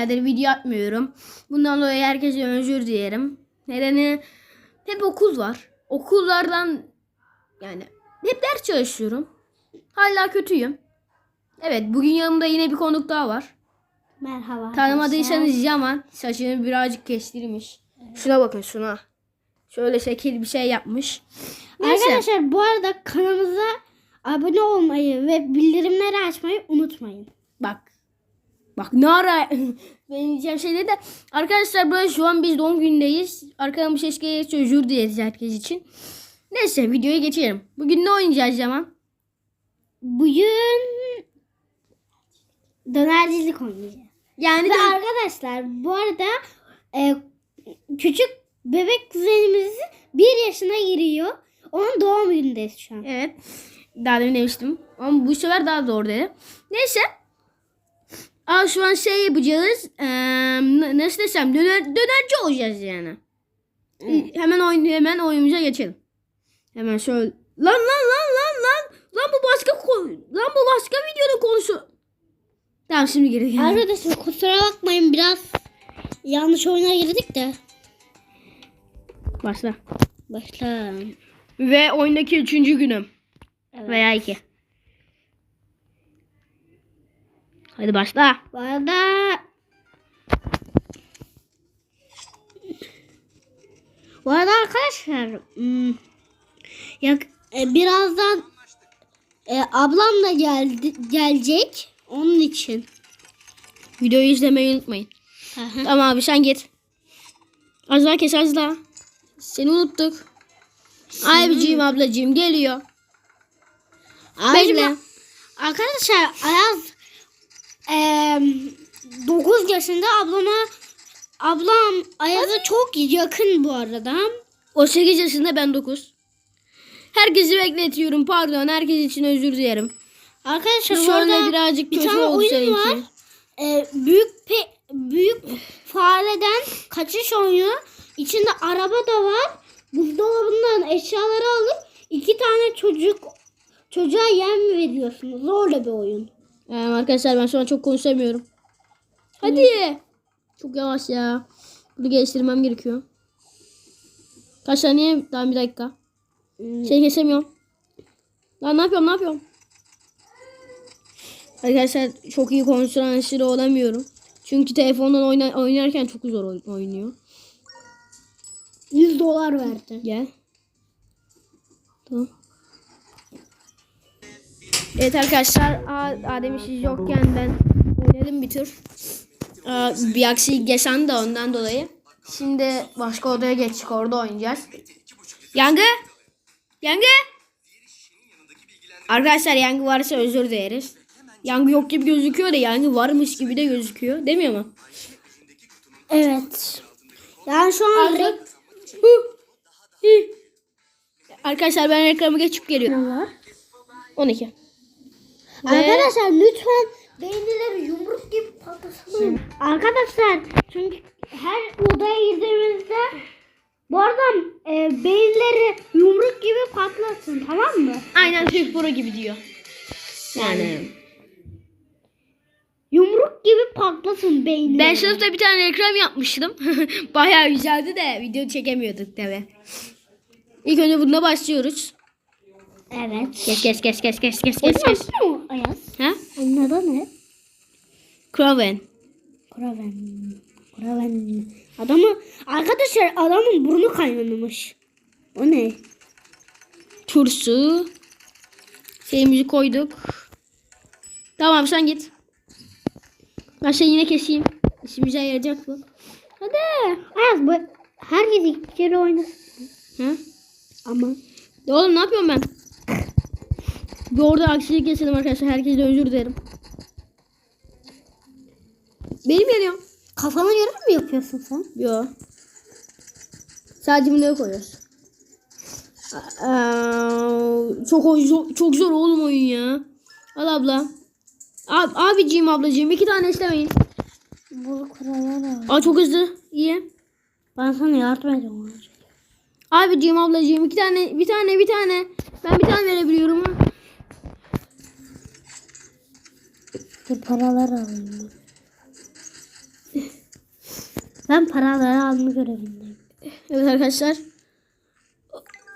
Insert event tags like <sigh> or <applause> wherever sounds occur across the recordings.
bayağıdır video atmıyorum. Bundan dolayı herkese özür dilerim. Nedeni hep okul var. Okullardan yani hep ders çalışıyorum. Hala kötüyüm. Evet bugün yanımda yine bir konuk daha var. Merhaba. Tanımadıysanız Yaman saçını birazcık kestirmiş. Şuna bakın şuna. Şöyle şekil bir şey yapmış. Neyse. Arkadaşlar bu arada kanalımıza abone olmayı ve bildirimleri açmayı unutmayın. Bak. Bak ne ara <laughs> benim diyeceğim şeyleri de arkadaşlar böyle şu an biz doğum günündeyiz. Arkadan bir ses gelirse özür dileriz herkes için. Neyse videoya geçelim. Bugün ne oynayacağız Yaman? Bugün dönercilik oynayacağız. Yani Ve de- arkadaşlar bu arada e, küçük bebek kuzenimiz bir yaşına giriyor. Onun doğum günündeyiz şu an. Evet. Daha demin demiştim. Ama bu sefer daha doğru dedi. Neyse. Aa, şu an şey yapacağız. Ee, nasıl desem döner, dönerci olacağız yani. Hemen oyun hemen oyunumuza geçelim. Hemen şöyle. Lan lan lan lan lan. Lan bu başka lan bu başka videonun konusu. Tamam şimdi geri gel. Arkadaşlar kusura bakmayın biraz yanlış oyuna girdik de. Başla. Başla. Ve oyundaki üçüncü günüm. Evet. Veya iki. Hadi başla. Arada Bu arada arkadaşlar hmm, yak, e, birazdan e, ablam da geldi, gelecek onun için. Videoyu izlemeyi unutmayın. Tamam abi sen git. Az daha kes az daha. Seni unuttuk. Abiciğim ablacığım geliyor. Ayrıca Bekle. arkadaşlar Ayaz e, 9 yaşında ablama ablam Ayaz'a çok yakın bu arada. O 8 yaşında ben 9. Herkesi bekletiyorum pardon. Herkes için özür dilerim. Arkadaşlar bu arada birazcık bir tane oldu oyun var. e, büyük pe, büyük fareden kaçış oyunu. İçinde araba da var. Buzdolabından eşyaları alıp iki tane çocuk çocuğa yem veriyorsunuz. Zorla bir oyun. Ee, arkadaşlar ben şu an çok konuşamıyorum. Hadi. Çok yavaş ya. Bunu geliştirmem gerekiyor. Kaç saniye? Daha bir dakika. Şey kesemiyorum. Lan ne yapıyorum ne yapıyorum? Arkadaşlar çok iyi konsantre olamıyorum. Çünkü telefondan oyna oynarken çok zor oy- oynuyor. 100 dolar verdi. Gel. Tamam. Evet arkadaşlar Adem siz yokken ben oynadım bir tur. Aa, Bir aksilik yaşandı da ondan dolayı. Şimdi başka odaya geçtik orada oynayacağız. Yangı! Yangı! Arkadaşlar yangı varsa özür dileriz. Yangı yok gibi gözüküyor da yangı varmış gibi de gözüküyor. Demiyor mu? Evet. Yani şu an. Arkadaşlar ben reklamı geçip geliyorum. var. 12. Arkadaşlar lütfen beğenileri yumruk gibi patlasın. Arkadaşlar çünkü her odaya girdiğimizde bu arada e, beğenileri yumruk gibi patlasın tamam mı? Aynen Türk Pro gibi diyor. Yani. Yumruk gibi patlasın beğenileri. Ben sınıfta bir tane reklam yapmıştım. <laughs> Bayağı güzeldi de video çekemiyorduk tabi. İlk önce bununla başlıyoruz. Evet. Kes kes kes kes kes kes kes kes. adı ne Ayaz? Ha? Onun adı ne? Kraven. Kraven. Kraven. Adamı arkadaşlar adamın burnu kaynamış. O ne? Tursu. Şeyimizi koyduk. Tamam sen git. Ben seni yine keseyim. İşimize yarayacak bu. Hadi. Ayaz bu herkes iki kere oynasın. Ha? Ama Oğlum ne yapıyorum ben? Bir orada aksilik yaşadım arkadaşlar. Herkese özür dilerim. Benim yanıyorum. kafana göre mi yapıyorsun sen? Yo. Sadece bunu koyuyoruz. Çok zor, çok zor oğlum oyun ya. Al abla. Ab, abiciğim ablacığım iki tane istemeyin. Bu kurallar. Aa çok hızlı. İyi. Ben sana yardım edeceğim. Abiciğim ablacığım iki tane bir tane bir tane. Ben bir tane verebiliyorum ha. Bu paralar alayım. <laughs> Ben paraları alma görevindeyim. Evet arkadaşlar.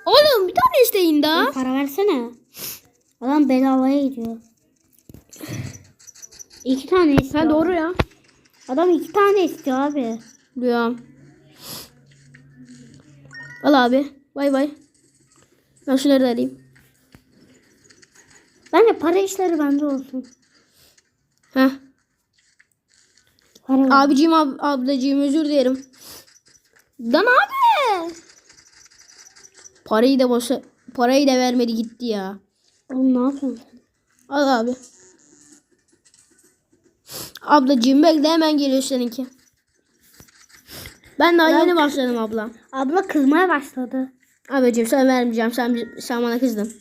Oğlum bir tane isteyin daha. Para versene. Adam bedavaya gidiyor. İki tane istiyor. Ha doğru ya. Adam iki tane istiyor abi. Duyuyorum. Al abi. Bay bay. Ben şunları da alayım. Bence para işleri bende olsun. Para ver. Abiciğim ab ablacığım özür dilerim. Lan abi. Parayı da boşa parayı da vermedi gitti ya. Oğlum ne yapıyorsun? Al abi. Ablacığım bekle hemen geliyor seninki. Ben daha yeni başladım abla. Abla kızmaya başladı. Abicim sen vermeyeceğim. Sen sen bana kızdın.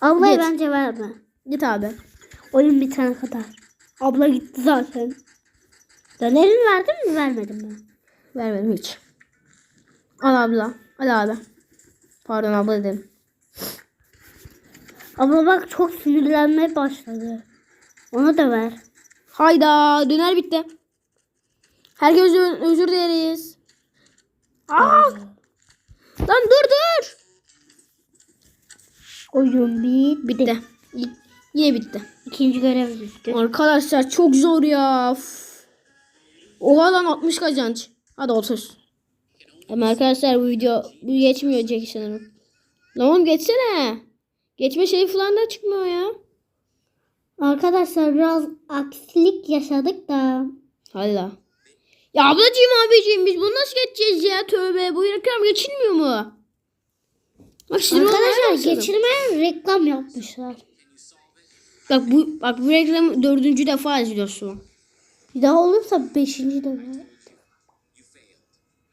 Ablayı Git. bence verme. Git abi. Oyun bitene kadar. Abla gitti zaten. Dönerini verdin mi vermedin mi? Vermedim hiç. Al abla. Al abi. Pardon abla dedim. Abla bak çok sinirlenmeye başladı. Ona da ver. Hayda döner bitti. Herkes özür, dileriz. Aa! Lan dur dur. Oyun bitti. Bitti. Y- Yine bitti. İkinci görev bitti. Arkadaşlar çok zor ya. Üf. Oha lan 60 kazanç. Hadi 30. Ama arkadaşlar bu video bu geçmiyor Jack sanırım. Lan oğlum geçsene. Geçme şey falan da çıkmıyor ya. Arkadaşlar biraz aksilik yaşadık da. Hala. Ya ablacığım abicim biz bunu nasıl geçeceğiz ya? Tövbe bu reklam geçilmiyor mu? Bak olmaya Arkadaşlar geçirmeyen reklam yapmışlar. Bak bu bak bu reklamı dördüncü defa izliyorsun. Bir daha olursa beşinci de.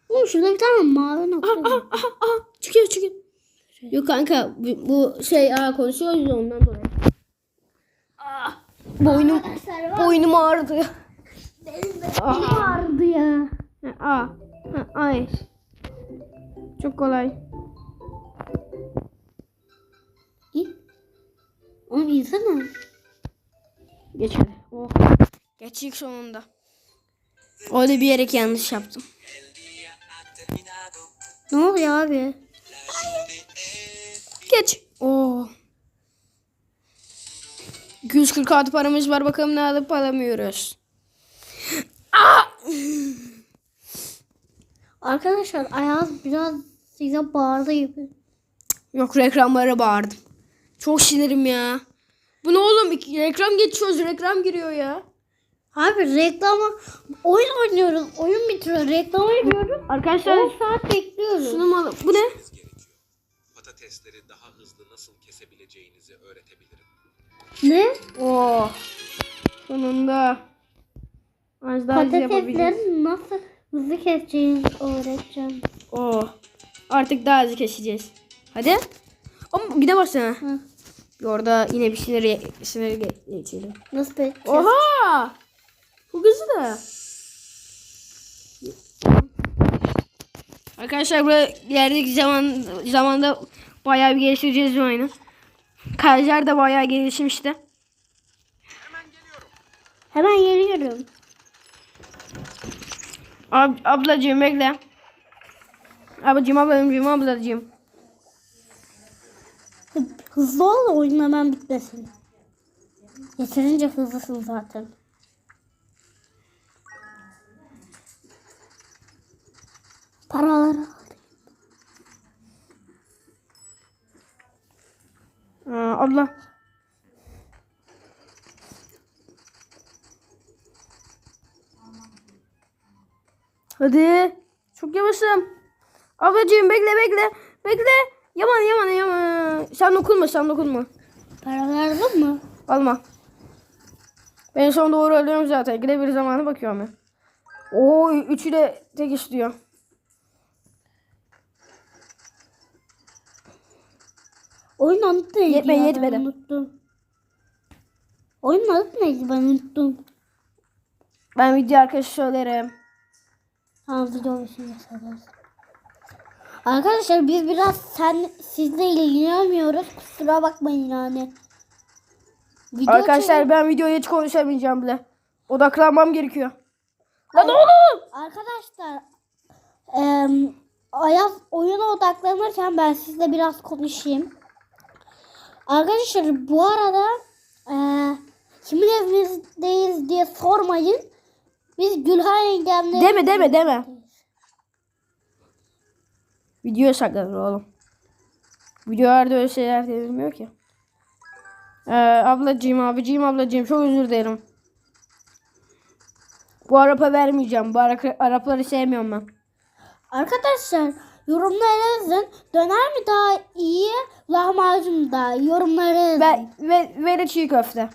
Oğlum şurada bir tane mavi nokta Aa, aa, aa, aa. Çıkıyor çıkıyor. Yok kanka bu, bu şey aa, konuşuyoruz ondan dolayı. Aa, boynum boynum ağrıdı. Benim ağrıdı ya. Ha, Aa, ha, ay. Çok kolay. İyi. Oğlum insana. Geç hadi. Oh. Geçtik sonunda. Orada bir yere yanlış yaptım. Ne oluyor abi? Geç. Oo. 246 paramız var bakalım ne alıp alamıyoruz. Arkadaşlar Ayaz biraz size bağırdı gibi. Yok reklamlara bağırdım. Çok sinirim ya. Bu ne oğlum? Reklam geçiyoruz. Reklam giriyor ya. Abi reklama oyun oynuyoruz. Oyun bitiriyor. Reklama giriyoruz. Arkadaşlar 10 saat bekliyoruz. şunu mu alalım? Bu ne? patatesleri daha hızlı nasıl kesebileceğinizi öğretebilirim. Ne? Oo. Sonunda. Az daha hızlı yapabileceğiz. Patatesleri nasıl hızlı keseceğini öğreteceğim. Oo. Artık daha hızlı keseceğiz. Hadi. Ama bir de baksana. Hı. Orada yine bir sinir ge- geçelim. Nasıl keseceğiz? Oha! Bu hızlı da. Arkadaşlar burada ilerideki zaman zamanda bayağı bir geliştireceğiz bu oyunu. Kaiser de bayağı gelişmişti. Hemen geliyorum. Ab ablacığım bekle. Ablacığım ablacığım ablacığım. Hızlı ol oyun hemen bitmesin. Yeterince hızlısın zaten. Hadi. Çok yavaşım. Ablacığım bekle bekle. Bekle. Yaman yaman yaman. Sen dokunma sen dokunma. Paraları mı? Alma. Ben son doğru alıyorum zaten. Gide bir zamanı bakıyorum ben. Oo üçü de tek istiyor. Oyun adı neydi Yetme- ya? Ben yetmedi. unuttum. Oyunun adı neydi ben unuttum. Ben video arkadaşı söylerim. Tamam video bir şey yazarız. Arkadaşlar biz biraz sen sizle ilgilenemiyoruz. Kusura bakmayın yani. Video Arkadaşlar ben videoya hiç konuşamayacağım bile. Odaklanmam gerekiyor. Lan oğlum. Arkadaşlar eee Ayaz oyuna odaklanırken ben sizle biraz konuşayım. Arkadaşlar bu arada eee kimin evinizdeyiz diye sormayın. Biz Gülhan yengemle Deme deme deme. Videoya saklanır oğlum. Videolarda öyle şeyler denilmiyor ki. Ee, ablacığım abicim ablacığım çok özür dilerim. Bu arapa vermeyeceğim. Bu ara Arapları sevmiyorum ben. Arkadaşlar yorumlara yazın. Döner mi daha iyi, lahmacun daha? Yorumlara yazın. Ve, ve, ve de çiğ köfte.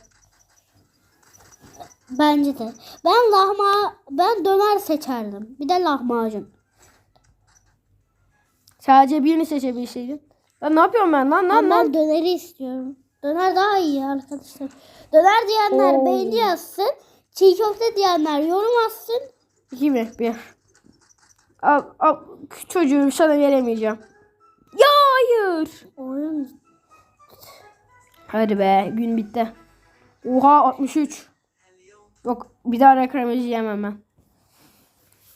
Bence de. Ben lahma ben döner seçerdim. Bir de lahmacun. Sadece birini seçebilseydin. Lan ne yapıyorum ben lan lan lan. ben döneri istiyorum. Döner daha iyi arkadaşlar. Döner diyenler Oo. beğeni yazsın. Çiğ köfte diyenler yorum atsın. İki mi? Bir. Al, al, çocuğu sana veremeyeceğim. Ya hayır. Oyun. Hadi be gün bitti. Oha 63. Yok bir daha reklam yemem ben.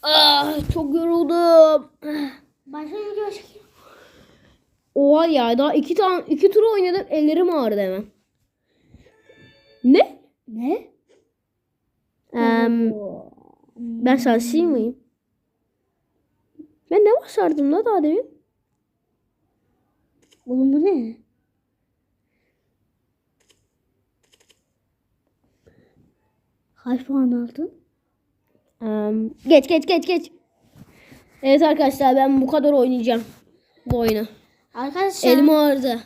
Ah, çok yoruldum. Başka video çekeyim. Oha ya daha iki tane iki tur oynadım ellerim ağrıdı hemen. Ne? Ne? Em, ben sensi miyim? Ben ne başardım la daha demin? Oğlum bu ne? Kaç puan aldın? Em, geç geç geç geç. Evet arkadaşlar ben bu kadar oynayacağım bu oyunu. Arkadaşlar. Elim ağrıdı.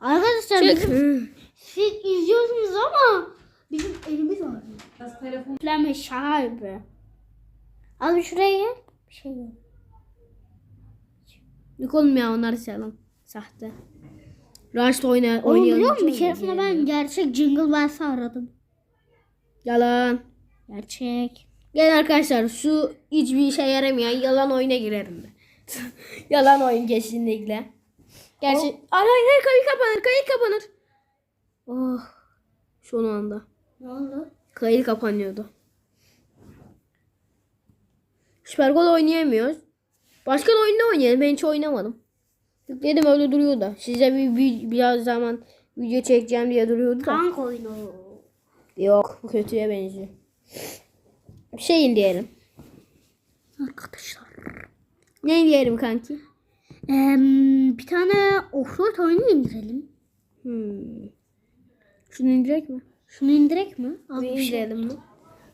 Arkadaşlar Çık. bizim, siz izliyorsunuz ama bizim elimiz var. Üfleme şahibi. Abi şuraya gel. Bir şey yok. Yok oğlum ya onlar yalan. Sahte. Rush'ta oyna, Oğlum oynayalım. biliyor musun? Bir keresinde ben gerçek Jingle Bells'ı aradım. Yalan. Gerçek. Gel arkadaşlar şu hiçbir işe yaramayan yalan oyuna girerim ben. <laughs> yalan oyun kesinlikle. Gerçi ay hayır hayır kayıt kapanır kayıt kapanır. Oh. Son anda. Ne oldu? Kayıt kapanıyordu. Süper Gol oynayamıyoruz. Başka da oyunda oynayalım. Ben hiç oynamadım. Yükledim öyle duruyor da. Size bir, bir biraz zaman video çekeceğim diye duruyordu da. Tank oyunu. Yok bu kötüye benziyor. Bir şey indirelim. Arkadaşlar. Ne indirelim kanki? Eee, bir tane offroad oyunu indirelim. Hmm. Şunu indirek mi? Şunu indirek mi? Abi Bir şey, indirelim mi?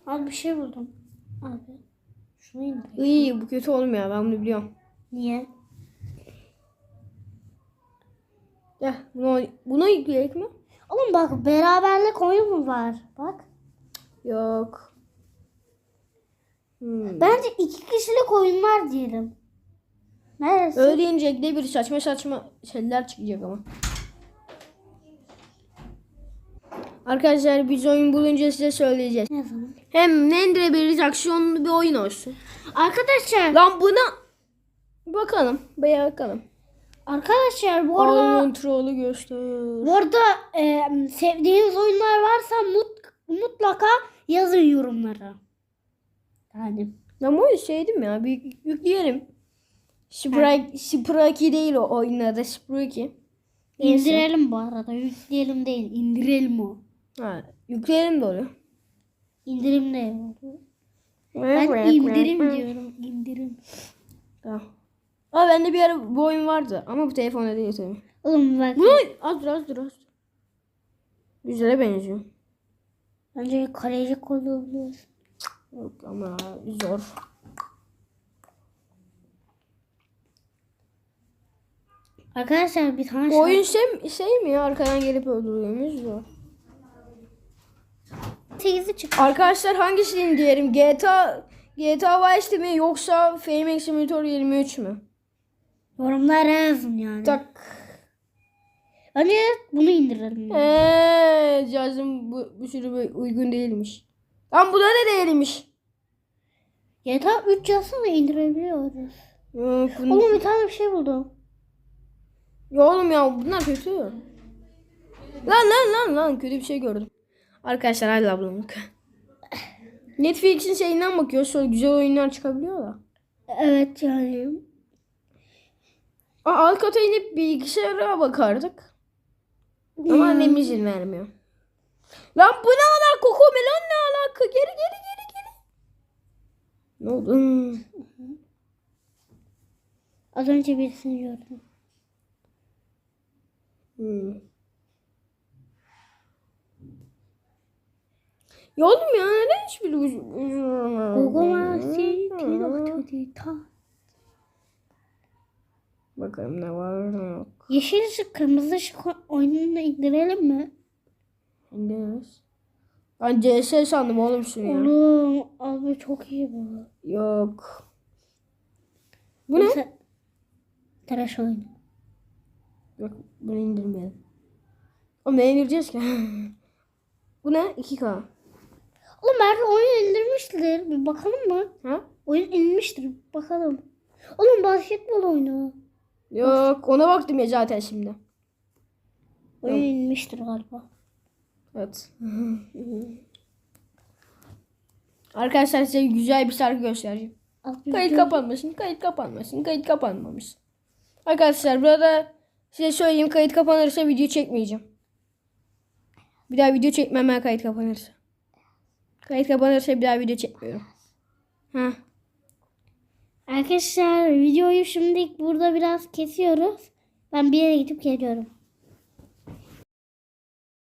abi bir şey buldum. Abi. Şunu indirek. İyi bu kötü olmuyor ben bunu biliyorum. Niye? Ya bunu, bunu yükleyek mi? Oğlum bak beraberlik oyun mu var? Bak. Yok. Hmm. Bence iki kişilik oyunlar diyelim. Neresi? Öyle de bir saçma saçma şeyler çıkacak ama. Arkadaşlar biz oyun bulunca size söyleyeceğiz. Ne zaman? Hem ne indirebiliriz aksiyonlu bir oyun olsun. Arkadaşlar. Lan buna bakalım. Baya bakalım. Arkadaşlar bu arada Oyunun trollü göster. bu arada e, sevdiğiniz oyunlar varsa mut, mutlaka yazın yorumlara. Yani. Bu oyunu sevdim ya. Bir yükleyelim. Sprite, Sprite değil o oyunun adı. Sprite. İndirelim bu arada. Yükleyelim değil. indirelim o. Ha, yükleyelim de oluyor. İndirim ne? Ben indirim diyorum. İndirim. Tamam. Aa bende bir ara bu oyun vardı ama bu telefonda değil tabii. Oğlum bak. Bunu az dur az dur az. Güzele benziyor. Bence kaleci kullanıyoruz. Yok ama zor. Arkadaşlar bir tane Bu oyun şey, şey mi ya arkadan gelip öldürüyormuş zor. 8'i çık. Arkadaşlar hangisini diyelim? GTA GTA Vice mi yoksa Fame Simulator 23 mü? Yorumlara yazın yani. Tak. Bence bunu indirelim. yani. Eee cihazım bu, bu sürü uygun değilmiş. Lan bu da ne değilmiş? GTA 3 yazsana indirebiliyoruz. Yok, bunu- Oğlum bir tane bir şey buldum. Ya oğlum ya bunlar kötü. Lan lan lan lan kötü bir şey gördüm. Arkadaşlar hadi ablamlık. Netflix'in şeyinden bakıyoruz. Sonra güzel oyunlar çıkabiliyor da. Evet yani. Aa, alt kata inip bilgisayara bakardık. Ama annem izin vermiyor. Lan bu ne alaka? Koko melon ne alaka? Geri geri geri geri. Ne oldu? Hmm. Az önce birisini gördüm. Hmm. Ya oğlum ya neden hiçbir Gogoma seni ta. Bakalım ne var ne yok. Yeşil ışık, kırmızı ışık oyununu indirelim mi? İndiriyoruz. Ben CS sandım oğlum şunu ya. Oğlum abi çok iyi bu. Yok. Bu ne? Mesela- Tıraş oyunu. Yok bunu indirmeyelim. Oğlum ne indireceğiz ki? <laughs> Bu ne? 2K. Oğlum belki oyun indirmiştir. Bir bakalım mı? Ha? Oyun inmiştir. Bakalım. Oğlum basketbol oyunu. Yok ona baktım ya zaten şimdi. Oyun inmiştir galiba. Evet. <laughs> Arkadaşlar size güzel bir şarkı göstereceğim. Kayıt kapanmasın, kayıt kapanmasın, kayıt kapanmamış. Arkadaşlar burada size söyleyeyim kayıt kapanırsa video çekmeyeceğim. Bir daha video çekmem kayıt kapanırsa. Kayıt kapanırsa bir daha video çekmiyorum. Ha. Arkadaşlar videoyu şimdilik burada biraz kesiyoruz. Ben bir yere gidip geliyorum.